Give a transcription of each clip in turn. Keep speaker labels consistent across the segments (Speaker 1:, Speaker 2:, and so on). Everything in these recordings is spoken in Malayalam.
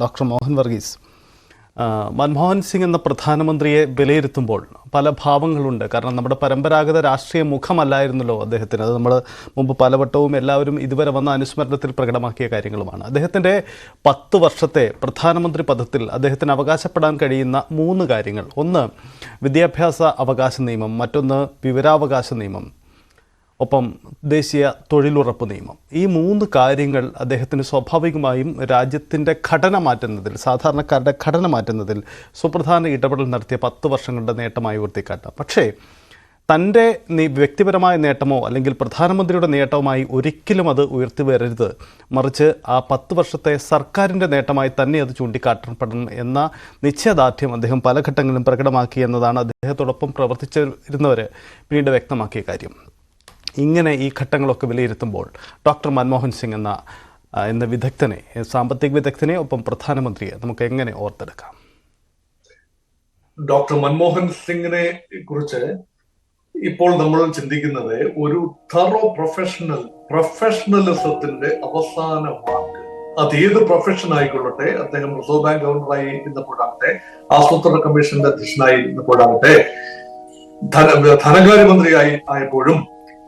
Speaker 1: ഡോക്ടർ മോഹൻ വർഗീസ്. മൻമോഹൻ സിംഗ് എന്ന പ്രധാനമന്ത്രിയെ വിലയിരുത്തുമ്പോൾ പല ഭാവങ്ങളുണ്ട്. കാരണം നമ്മുടെ പരമ്പരാഗത രാഷ്ട്രീയ മുഖമല്ലായിരുന്നല്ലോ അദ്ദേഹത്തിന്. അത് നമ്മൾ മുമ്പ് പലവട്ടവും എല്ലാവരും ഇതുവരെ വന്ന അനുസ്മരണത്തിൽ പ്രകടമാക്കിയ കാര്യങ്ങളുമാണ്. അദ്ദേഹത്തിന്റെ പത്ത് വർഷത്തെ പ്രധാനമന്ത്രി പദത്തിൽ അദ്ദേഹത്തിന് അവകാശപ്പെടാൻ കഴിയുന്ന മൂന്ന് കാര്യങ്ങൾ. ഒന്ന് വിദ്യാഭ്യാസ അവകാശ നിയമം. മറ്റൊന്ന് വിവരാവകാശ നിയമം. ഒപ്പം ദേശീയ തൊഴിലുറപ്പ് നിയമം. ഈ മൂന്ന് കാര്യങ്ങൾ അദ്ദേഹത്തിന് സ്വാഭാവികമായും രാജ്യത്തിന്റെ ഘടന മാറ്റുന്നതിൽ സാധാരണക്കാരുടെ ഘടന മാറ്റുന്നതിൽ സുപ്രധാന ഇടപെടൽ നടത്തിയ പത്ത് വർഷങ്ങളുടെ നേട്ടമായി ഉയർത്തിക്കാട്ടാം. പക്ഷേ തന്റെ വ്യക്തിപരമായ നേട്ടമോ അല്ലെങ്കിൽ പ്രധാനമന്ത്രിയുടെ നേട്ടവുമായി ഒരിക്കലും അത് ഉയർത്തി വരരുത് മറിച്ച് ആ പത്ത് വർഷത്തെ സർക്കാരിന്റെ നേട്ടമായി തന്നെ അത് ചൂണ്ടിക്കാട്ടപ്പെടണം എന്ന നിശ്ചയദാർഢ്യം അദ്ദേഹം പല ഘട്ടങ്ങളിലും പ്രകടമാക്കി എന്നതാണ് അദ്ദേഹത്തോടൊപ്പം പ്രവർത്തിച്ചിരുന്നവർ പിന്നീട് വ്യക്തമാക്കിയ കാര്യം. ഇങ്ങനെ ഈ ഘട്ടങ്ങളൊക്കെ വിലയിരുത്തുമ്പോൾ ഡോക്ടർ മൻമോഹൻ സിംഗ് എന്ന എന്ന വിദഗ്ധനെ സാമ്പത്തിക വിദഗ്ധനെ ഒപ്പം പ്രധാനമന്ത്രിയെ നമുക്ക് എങ്ങനെ ഓർത്തെടുക്കാം?
Speaker 2: ഡോക്ടർ മൻമോഹൻ സിംഗിനെ കുറിച്ച് ഇപ്പോൾ നമ്മൾ ചിന്തിക്കുന്നത് ഒരു തറോ പ്രൊഫഷണൽ പ്രൊഫഷണലിസത്തിന്റെ അവസാന വാക്ക്. അത് ഏത് പ്രൊഫഷൻ ആയിക്കൊള്ളട്ടെ? അദ്ദേഹം റിസർവ് ബാങ്ക് ഗവർണറായി ഇന്നപ്പോഴാകട്ടെ ആസൂത്രണ കമ്മീഷന്റെ അധ്യക്ഷനായി ഇന്നപ്പോഴാകട്ടെ ധന ധനകാര്യമന്ത്രിയായി ആയപ്പോഴും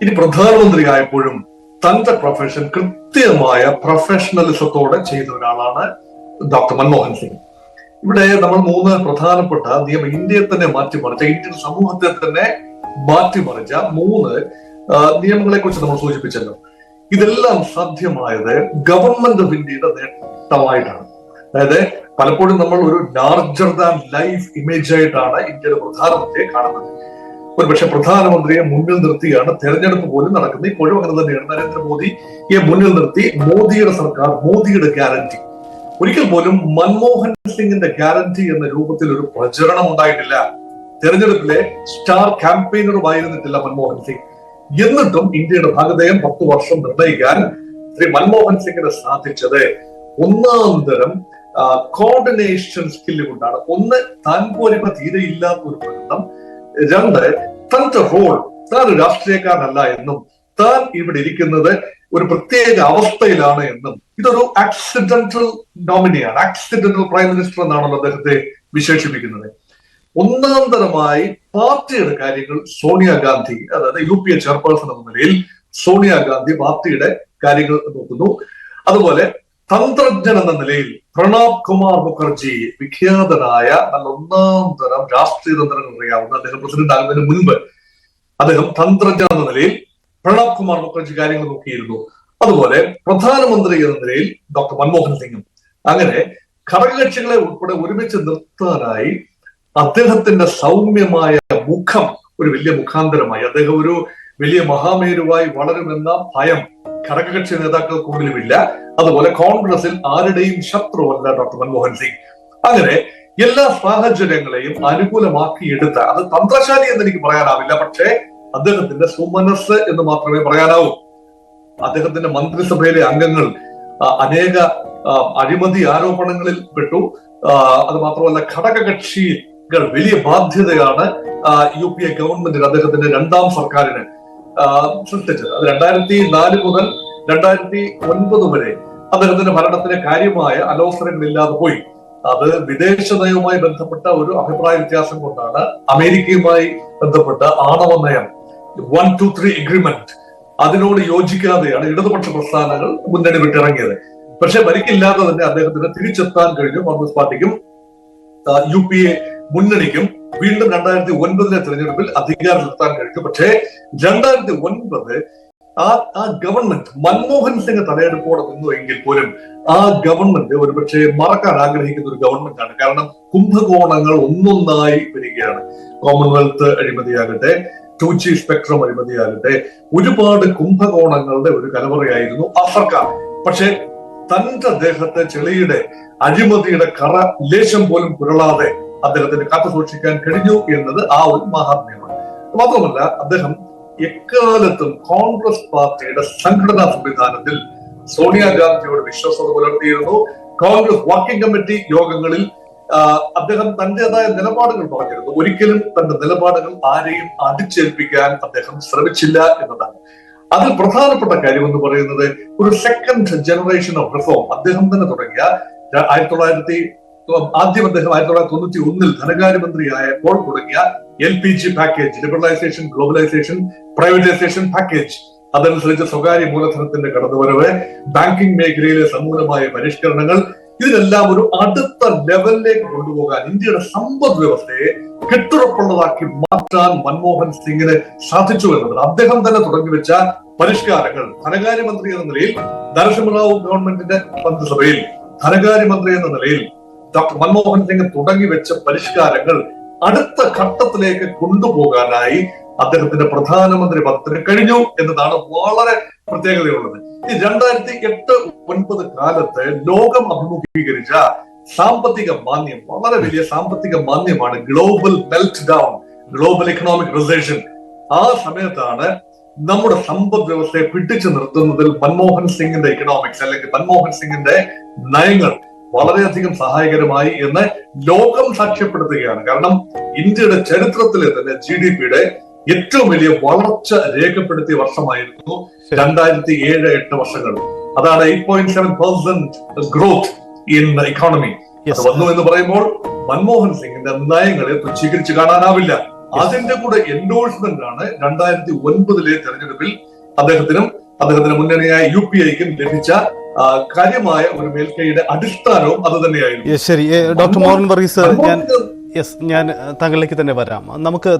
Speaker 2: ഇനി പ്രധാനമന്ത്രി ആയപ്പോഴും തന്റെ പ്രൊഫഷൻ കൃത്യമായ പ്രൊഫഷണലിസത്തോടെ ചെയ്ത ഒരാളാണ് ഡോക്ടർ മൻമോഹൻ സിംഗ്. ഇവിടെ നമ്മൾ മൂന്ന് പ്രധാനപ്പെട്ട നിയമ ഇന്ത്യയെ തന്നെ മാറ്റിമറിച്ച ഇന്ത്യൻ സമൂഹത്തെ തന്നെ മാറ്റിമറിച്ച മൂന്ന് നിയമങ്ങളെ കുറിച്ച് നമ്മൾ സൂചിപ്പിച്ചല്ലോ. ഇതെല്ലാം സാധ്യമായത് ഗവൺമെന്റ് ഓഫ് ഇന്ത്യയുടെ നേട്ടമായിട്ടാണ്. അതായത് പലപ്പോഴും നമ്മൾ ഒരു ലാർജർ ദാൻ ലൈഫ് ഇമേജ് ആയിട്ടാണ് ഇന്ത്യയുടെ പ്രധാനമന്ത്രിയെ കാണുന്നത്. ഒരുപക്ഷെ പ്രധാനമന്ത്രിയെ മുന്നിൽ നിർത്തിയാണ് തെരഞ്ഞെടുപ്പ് പോലും നടക്കുന്നത്. ഇപ്പോഴും അങ്ങനെ തന്നെയാണ് നരേന്ദ്രമോദിയെ മുന്നിൽ നിർത്തി മോദിയുടെ സർക്കാർ മോദിയുടെ ഗ്യാരണ്ടി. ഒരിക്കൽ പോലും മൻമോഹൻ സിംഗിന്റെ ഗ്യാരണ്ടി എന്ന രൂപത്തിൽ ഒരു പ്രചരണം ഉണ്ടായിട്ടില്ല. തെരഞ്ഞെടുപ്പിലെ സ്റ്റാർ ക്യാമ്പയിനറുമായിരുന്നിട്ടില്ല മൻമോഹൻ സിംഗ്. എന്നിട്ടും ഇന്ത്യയുടെ ഭാഗതയം പത്ത് വർഷം നിർണയിക്കാൻ ശ്രീ മൻമോഹൻ സിംഗിന് സാധിച്ചത് ഒന്നാം തരം കോർഡിനേഷൻ സ്കില്ല് കൊണ്ടാണ്. ഒന്ന് താൻ പോലും തീരെ ഇല്ലാത്ത ഒരു പ്രകടനം രണ്ട് തന്റെ ഹോൾ. താൻ ഒരു രാഷ്ട്രീയക്കാരനല്ല എന്നും താൻ ഇവിടെ ഇരിക്കുന്നത് ഒരു പ്രത്യേക അവസ്ഥയിലാണ് എന്നും. ഇതൊരു ആക്സിഡന്റൽ നോമിനിയാണ് ആക്സിഡന്റൽ പ്രൈം മിനിസ്റ്റർ എന്നാണല്ലോ അദ്ദേഹത്തെ വിശേഷിപ്പിക്കുന്നത്. ഒന്നാം തരമായി പാർട്ടിയുടെ കാര്യങ്ങൾ സോണിയാഗാന്ധി അതായത് യു പി എ ചെയർപേഴ്സൺ എന്ന നിലയിൽ സോണിയാഗാന്ധി പാർട്ടിയുടെ കാര്യങ്ങൾ നോക്കുന്നു. അതുപോലെ തന്ത്രജ്ഞൻ എന്ന നിലയിൽ പ്രണാബ് കുമാർ മുഖർജി വിഖ്യാതനായ നല്ല ഒന്നാം തരം രാഷ്ട്രീയ തന്ത്രങ്ങൾ അറിയാവുന്ന അദ്ദേഹം പ്രസിഡന്റ് ആകുന്നതിന് മുൻപ് അദ്ദേഹം തന്ത്രജ്ഞൻ എന്ന നിലയിൽ പ്രണാബ് കുമാർ മുഖർജി കാര്യങ്ങൾ നോക്കിയിരുന്നു. അതുപോലെ പ്രധാനമന്ത്രി എന്ന നിലയിൽ ഡോക്ടർ മൻമോഹൻ സിംഗും. അങ്ങനെ ഘടകകക്ഷികളെ ഉൾപ്പെടെ ഒരുമിച്ച് നിർത്താനായി അദ്ദേഹത്തിന്റെ സൗമ്യമായ മുഖം ഒരു വലിയ മുഖാന്തരമായി അദ്ദേഹം ഒരു വലിയ മഹാമേരുവായി വളരുമെന്ന ഭയം ഘടകകക്ഷി നേതാക്കൾക്കുള്ളിലുമില്ല അതുപോലെ കോൺഗ്രസിൽ ആരുടെയും ശത്രുവല്ല ഡോക്ടർ മൻമോഹൻ സിംഗ്. അങ്ങനെ എല്ലാ സാഹചര്യങ്ങളെയും അനുകൂലമാക്കിയെടുത്ത അത് തന്ത്രശാലി എന്ന് എനിക്ക് പറയാനാവില്ല പക്ഷേ അദ്ദേഹത്തിന്റെ സുമനസ് എന്ന് മാത്രമേ പറയാനാവൂ. അദ്ദേഹത്തിന്റെ മന്ത്രിസഭയിലെ അംഗങ്ങൾ അനേക അഴിമതി ആരോപണങ്ങളിൽ പെട്ടു. അത് മാത്രമല്ല ഘടകകക്ഷികൾ വലിയ ബാധ്യതയാണ് യു പി എ ഗവൺമെന്റിന് അദ്ദേഹത്തിന്റെ രണ്ടാം സർക്കാരിന്. സൃഷ്ടിച്ചത്. അത് രണ്ടായിരത്തി നാല് മുതൽ രണ്ടായിരത്തി ഒൻപത് വരെ അദ്ദേഹത്തിന്റെ ഭരണത്തിന് കാര്യമായ അലോസരങ്ങളില്ലാതെ പോയി. അത് വിദേശ നയവുമായി ബന്ധപ്പെട്ട ഒരു അഭിപ്രായ വ്യത്യാസം കൊണ്ടാണ് അമേരിക്കയുമായി ബന്ധപ്പെട്ട ആണവ നയം വൺ ടു ത്രീ എഗ്രിമെന്റ് അതിനോട് യോജിക്കാതെയാണ് ഇടതുപക്ഷ പ്രസ്ഥാനങ്ങൾ മുന്നണി വിട്ടിറങ്ങിയത്. പക്ഷെ ഭരിക്കില്ലാതെ തന്നെ അദ്ദേഹത്തിന് തിരിച്ചെത്താൻ കഴിഞ്ഞു. കോൺഗ്രസ് പാർട്ടിക്കും യു പി എ മുന്നണിക്കും വീണ്ടും രണ്ടായിരത്തി ഒൻപതിലെ തെരഞ്ഞെടുപ്പിൽ അധികാരത്തിലെത്താൻ കഴിഞ്ഞു പക്ഷേ രണ്ടായിരത്തി ഒൻപത് ആ ആ ഗവൺമെന്റ് മൻമോഹൻ സിംഗ് തലയെടുപ്പോടെ നിന്നു എങ്കിൽ പോലും ആ ഗവൺമെന്റ് ഒരുപക്ഷെ മറക്കാൻ ആഗ്രഹിക്കുന്ന ഒരു ഗവൺമെന്റ് ആണ്. കാരണം കുംഭകോണങ്ങൾ ഒന്നൊന്നായി വരികയാണ്. കോമൺവെൽത്ത് അഴിമതിയാകട്ടെ ടു ജി സ്പെക്ട്രം അഴിമതിയാകട്ടെ ഒരുപാട് കുംഭകോണങ്ങളുടെ ഒരു കലവറയായിരുന്നു ആ സർക്കാർ. പക്ഷെ തന്റെ ദേഹത്തെ ചെളിയുടെ അഴിമതിയുടെ കറ ലേശം പോലും പുരളാതെ അദ്ദേഹത്തിന് കാത്തു സൂക്ഷിക്കാൻ കഴിഞ്ഞു എന്നത് ആ ഒരു മഹാത്മ്യമാണ്. മാത്രമല്ല അദ്ദേഹം എക്കാലത്തും കോൺഗ്രസ് പാർട്ടിയുടെ സംഘടനാ സംവിധാനത്തിൽ സോണിയാഗാന്ധിയോട് വിശ്വസത പുലർത്തിയിരുന്നു. കോൺഗ്രസ് വർക്കിംഗ് കമ്മിറ്റി യോഗങ്ങളിൽ അദ്ദേഹം തന്റേതായ നിലപാടുകൾ പറഞ്ഞിരുന്നു. ഒരിക്കലും തന്റെ നിലപാടുകൾ ആരെയും അടിച്ചേൽപ്പിക്കാൻ അദ്ദേഹം ശ്രമിച്ചില്ല എന്നതാണ്. അതിൽ പ്രധാനപ്പെട്ട കാര്യം എന്ന് പറയുന്നത് ഒരു സെക്കൻഡ് ജനറേഷൻ ഓഫ് റിഫോം അദ്ദേഹം തന്നെ തുടങ്ങിയ ആയിരത്തി തൊള്ളായിരത്തി ആദ്യം അദ്ദേഹം ആയിരത്തി തൊള്ളായിരത്തി തൊണ്ണൂറ്റി ഒന്നിൽ ധനകാര്യമന്ത്രിയായപ്പോൾ തുടങ്ങിയ L P G package liberalisation globalisation privatisation package അതനുസരിച്ച് സ്വകാര്യ മൂലധനത്തിന്റെ കടന്നുവരവ് ബാങ്കിംഗ് മേഖലയിലെ സമൂലമായ പരിഷ്കരണങ്ങൾ ഇതിനെല്ലാം ഒരു അടുത്ത ലെവലിലേക്ക് കൊണ്ടുപോകാൻ ഇന്ത്യയുടെ സമ്പദ് വ്യവസ്ഥയെ കെട്ടുറപ്പുള്ളതാക്കി മാറ്റാൻ മൻമോഹൻ സിംഗിന് സാധിച്ചു എന്നത് അദ്ദേഹം തന്നെ തുടങ്ങി വെച്ച പരിഷ്കാരങ്ങൾ ധനകാര്യമന്ത്രി എന്ന നിലയിൽ നരസിംഹറാവു ഗവൺമെന്റിന്റെ മന്ത്രിസഭയിൽ. ധനകാര്യമന്ത്രി എന്ന നിലയിൽ ഡോക്ടർ മൻമോഹൻ സിംഗ് തുടങ്ങി വെച്ച പരിഷ്കാരങ്ങൾ അടുത്ത ഘട്ടത്തിലേക്ക് കൊണ്ടുപോകാനായി അദ്ദേഹത്തിന്റെ പ്രധാനമന്ത്രി പദത്തിന് കഴിഞ്ഞു എന്നതാണ് വളരെ പ്രത്യേകതയുള്ളത്. ഈ രണ്ടായിരത്തി എട്ട് ഒൻപത് കാലത്ത് ലോകം അഭിമുഖീകരിച്ച സാമ്പത്തിക മാന്യം വളരെ വലിയ സാമ്പത്തിക മാന്യമാണ് global melt down global economic recession ആ സമയത്താണ് നമ്മുടെ സമ്പദ് വ്യവസ്ഥയെ പിടിച്ചു നിർത്തുന്നതിൽ മൻമോഹൻ സിംഗിന്റെ ഇക്കണോമിക്സ് അല്ലെങ്കിൽ മൻമോഹൻ സിംഗിന്റെ നയങ്ങൾ വളരെയധികം സഹായകരമായി എന്ന് ലോകം സാക്ഷ്യപ്പെടുത്തുകയാണ്. കാരണം ഇന്ത്യയുടെ ചരിത്രത്തിലെ തന്നെ ജി ഡി പിയുടെ ഏറ്റവും വലിയ വളർച്ച രേഖപ്പെടുത്തിയ വർഷമായിരുന്നു രണ്ടായിരത്തി ഏഴ് എട്ട് വർഷങ്ങൾ. അതാണ് eight point seven percent growth in economy
Speaker 1: Yes.
Speaker 2: അത് വന്നു എന്ന് പറയുമ്പോൾ മൻമോഹൻ സിംഗിന്റെ നയങ്ങളെ തുച്ഛീകരിച്ച് കാണാനാവില്ല. അതിന്റെ കൂടെ എൻഡോഴ്സ്മെന്റ് ആണ് രണ്ടായിരത്തി ഒൻപതിലെ തെരഞ്ഞെടുപ്പിൽ അദ്ദേഹത്തിനും അദ്ദേഹത്തിന് മുന്നണിയായ യു പി ഐക്കും ലഭിച്ച കാര്യമായ ഒരു മേൽക്കൈയുടെ അടിസ്ഥാനവും അത് തന്നെയായിരുന്നു.
Speaker 1: ശരി. ഡോക്ടർ മോഹൻ വർഗീസ് ഞാൻ യെസ് ഞാൻ താങ്കളിലേക്ക് തന്നെ വരാം. നമുക്ക്